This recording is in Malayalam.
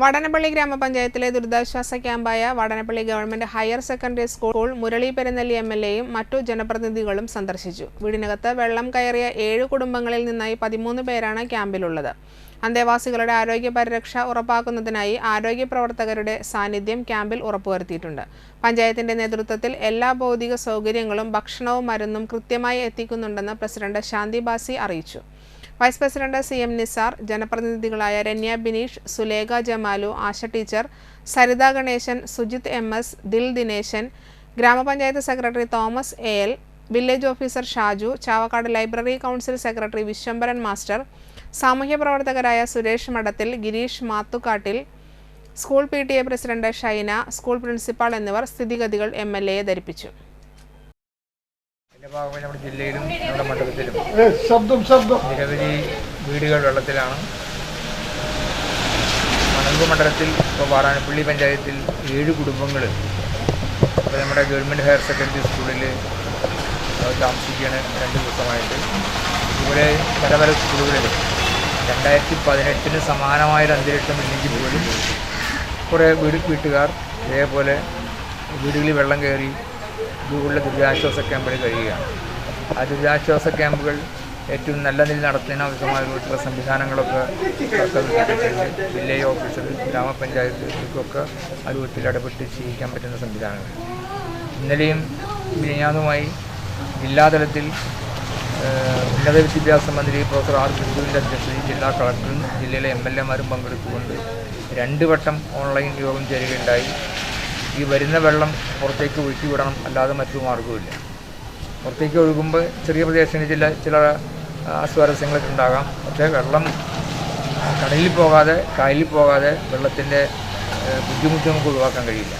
വടനപ്പള്ളി ഗ്രാമപഞ്ചായത്തിലെ ദുരിതാശ്വാസ ക്യാമ്പായ Vadanappally government higher secondary school Murali Perunnalli M L എയും മറ്റു ജനപ്രതിനിധികളും സന്ദർശിച്ചു. വീടിനകത്ത് വെള്ളം കയറിയ ഏഴ് കുടുംബങ്ങളിൽ നിന്നായി പതിമൂന്ന് പേരാണ് ക്യാമ്പിലുള്ളത്. അന്തേവാസികളുടെ ആരോഗ്യ പരിരക്ഷ ഉറപ്പാക്കുന്നതിനായി ആരോഗ്യ പ്രവർത്തകരുടെ സാന്നിധ്യം ക്യാമ്പിൽ ഉറപ്പുവരുത്തിയിട്ടുണ്ട്. പഞ്ചായത്തിന്റെ നേതൃത്വത്തിൽ എല്ലാ ഭൗതിക സൗകര്യങ്ങളും ഭക്ഷണവും മരുന്നും കൃത്യമായി എത്തിക്കുന്നുണ്ടെന്ന് പ്രസിഡന്റ് ശാന്തി ബാസി അറിയിച്ചു. Vice president C M Nisar ജനപ്രതിനിധികളായ Ranya Bineesh Sulekha Jamalu Asha teacher Saritha Ganeshan Sujith M S Dil Dineshan ഗ്രാമപഞ്ചായത്ത് secretary Thomas A L village officer Shaju Chavakkad library council secretary Vishwambaran master സാമൂഹ്യ പ്രവർത്തകരായ Suresh Madathil Gireesh Mathukkattil school P T A president Shaina school principal എന്നിവർ സ്ഥിതിഗതികൾ എം എൽ എയെ ധരിപ്പിച്ചു. ഭാഗമായി നമ്മുടെ ജില്ലയിലും നമ്മുടെ മണ്ഡലത്തിലും ശബ്ദം ശബ്ദം. നിരവധി വീടുകൾ വെള്ളത്തിലാണ്. മണമ്പ് മണ്ഡലത്തിൽ ഇപ്പോൾ വാറാനപ്പള്ളി പഞ്ചായത്തിൽ ഏഴ് കുടുംബങ്ങൾ ഇപ്പോൾ നമ്മുടെ ഗവൺമെന്റ് ഹയർ സെക്കൻഡറി സ്കൂളിൽ താമസിക്കുകയാണ് രണ്ട് ദിവസമായിട്ട്. ഇതുപോലെ പല പല സ്കൂളുകളിൽ രണ്ടായിരത്തി പതിനെട്ടിന് സമാനമായൊരു അന്തരീക്ഷം ഇല്ലെങ്കിൽ പോലും കുറേ വീട് വീട്ടുകാർ ഇതേപോലെ വീടുകളിൽ വെള്ളം കയറി ഇതുപോലുള്ള ദുരിതാശ്വാസ ക്യാമ്പുകൾ കഴിയുകയാണ്. ആ ദുരിതാശ്വാസ ക്യാമ്പുകൾ ഏറ്റവും നല്ല നിലയിൽ നടത്തുന്നതിന് ആവശ്യമായിട്ടുള്ള സംവിധാനങ്ങളൊക്കെ സർക്കാർ വില്ലേജ് ഓഫീസർ ഗ്രാമപഞ്ചായത്തുകൾക്കൊക്കെ ആ രൂപത്തിൽ ഇടപെട്ട് ചെയ്യിക്കാൻ പറ്റുന്ന സംവിധാനങ്ങൾ. ഇന്നലെയും മിനിഞ്ഞാന്നുമായി ജില്ലാതലത്തിൽ ഉന്നത വിദ്യാഭ്യാസ മന്ത്രി പ്രൊഫസർ ആർ. ബിന്ദുവിന്റെ അധ്യക്ഷതയിൽ ജില്ലാ കളക്ടറും ജില്ലയിലെ എം എൽ എമാരും പങ്കെടുത്തുകൊണ്ട് രണ്ട് വട്ടം ഓൺലൈൻ യോഗം ചേരുകയുണ്ടായി. ഈ വരുന്ന വെള്ളം പുറത്തേക്ക് ഒഴുക്കി വിടണം അല്ലാതെ മറ്റു മാർഗമില്ല പുറത്തേക്ക് ഒഴുകുമ്പോൾ ചെറിയ പ്രദേശങ്ങളിൽ ചില ചില അസ്വാരസ്യങ്ങളൊക്കെ ഉണ്ടാകാം. പക്ഷേ വെള്ളം കടലിൽ പോകാതെ കായലിൽ പോകാതെ വെള്ളത്തിന്റെ ബുദ്ധിമുട്ട് നമുക്ക് ഒഴിവാക്കാൻ കഴിയില്ല.